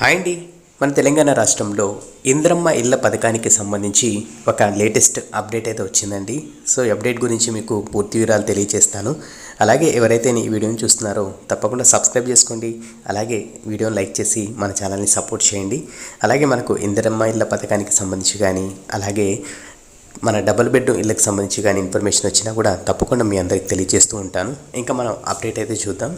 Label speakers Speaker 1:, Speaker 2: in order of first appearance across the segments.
Speaker 1: Hi అండి మన తెలంగాణ రాష్ట్రంలో ఇంద్రమ్మ ఇళ్ళ పథకానికి సంబంధించి ఒక లేటెస్ట్ అప్డేట్ అయితే వచ్చిందండి. సో అప్డేట్ గురించి మీకు పూర్తి వివరాలు తెలియజేస్తాను. అలాగే ఎవరైతే ఈ వీడియోని చూస్తున్నారో తప్పకుండా సబ్స్క్రైబ్ చేసుకోండి. అలాగే వీడియోని లైక్ చేసి మన ఛానల్ని సపోర్ట్ చేయండి. అలాగే మనకు ఇందిరమ్మ ఇళ్ళ పథకానికి సంబంధించి కానీ అలాగే మన డబుల్ బెడ్ ఇళ్ళకి సంబంధించి కానీ ఇన్ఫర్మేషన్ వచ్చినా కూడా తప్పకుండా మీ అందరికి తెలియజేస్తూ ఉంటాను. ఇంకా మనం అప్డేట్ అయితే చూద్దాం.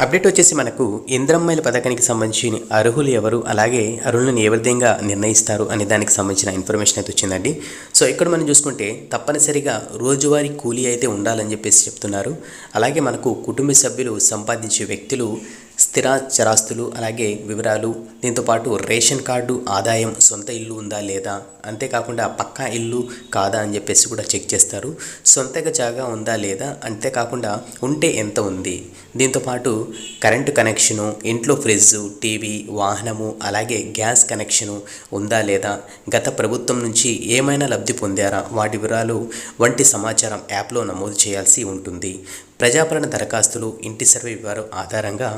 Speaker 1: అప్డేట్ వచ్చేసి మనకు ఇంద్రమ్మాయిల పథకానికి సంబంధించిన అర్హులు ఎవరు? అలాగే అర్హులను ఏ విధంగా నిర్ణయిస్తారు అనే దానికి సంబంధించిన ఇన్ఫర్మేషన్ అయితే వచ్చిందండి. సో ఇక్కడ మనం చూసుకుంటే తప్పనిసరిగా రోజువారీ కూలీ అయితే ఉండాలని చెప్పేసి చెప్తున్నారు. అలాగే మనకు కుటుంబ సభ్యులు సంపాదించే వ్యక్తులు స్థిర చరాస్తులు అలాగే వివరాలు. దీంతోపాటు రేషన్ కార్డు ఆదాయం సొంత ఇల్లు ఉందా లేదా? అంతేకాకుండా పక్కా ఇల్లు కాదా అని చెప్పేసి కూడా చెక్ చేస్తారు. సొంతగా జాగా ఉందా లేదా? అంతేకాకుండా ఉంటే ఎంత ఉంది? దీంతోపాటు కరెంటు కనెక్షను ఇంట్లో ఫ్రిడ్జ్ టీవీ వాహనము అలాగే గ్యాస్ కనెక్షను ఉందా లేదా? గత ప్రభుత్వం నుంచి ఏమైనా లబ్ధి పొందారా? వాటి వివరాలు వంటి సమాచారం యాప్లో నమోదు చేయాల్సి ఉంటుంది. ప్రజాపాలన దరఖాస్తులు ఇంటి సర్వే వివరం ఆధారంగా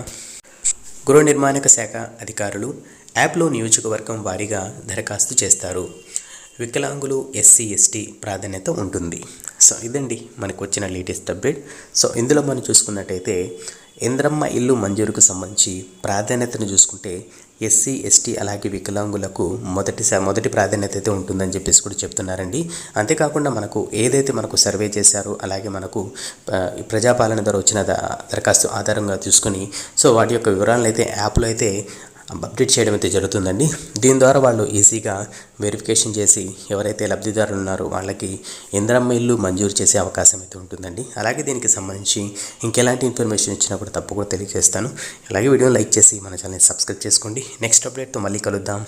Speaker 1: గృహ నిర్మాణక శాఖ అధికారులు యాప్లో నియోజకవర్గం వారీగా దరఖాస్తు చేస్తారు. వికలాంగులు ఎస్సీ ఎస్టీ ప్రాధాన్యత ఉంటుంది. సో ఇదండి మనకు వచ్చిన లేటెస్ట్ అప్డేట్. సో ఇందులో మనం చూసుకున్నట్టయితే ఇంద్రమ్మ ఇల్లు మంజూరుకు సంబంధించి ప్రాధాన్యతను చూసుకుంటే ఎస్సీ ఎస్టీ అలాగే వికలాంగులకు మొదటి మొదటి ప్రాధాన్యత అయితే ఉంటుందని చెప్పేసి కూడా చెప్తున్నారండి. అంతేకాకుండా మనకు ఏదైతే మనకు సర్వే చేశారో అలాగే మనకు ఈ ప్రజాపాలన ద్వారా వచ్చిన దరఖాస్తు ఆధారంగా తీసుకుని సో వాటి యొక్క వివరాలను అయితే యాప్లో అయితే అప్డేట్ చేయడం అయితే జరుగుతుందండి. దీని ద్వారా వాళ్ళు ఈజీగా వెరిఫికేషన్ చేసి ఎవరైతే లబ్ధిదారులు ఉన్నారో వాళ్ళకి ఇంద్రమ్మ ఇల్లు మంజూరు చేసే అవకాశం అయితే ఉంటుందండి. అలాగే దీనికి సంబంధించి ఇంకెలాంటి ఇన్ఫర్మేషన్ ఇచ్చినప్పుడు కూడా తప్పకుండా తెలియజేస్తాను. అలాగే వీడియోని లైక్ చేసి మన ఛానల్ని సబ్స్క్రైబ్ చేసుకోండి. నెక్స్ట్ అప్డేట్తో మళ్ళీ కలుద్దాం.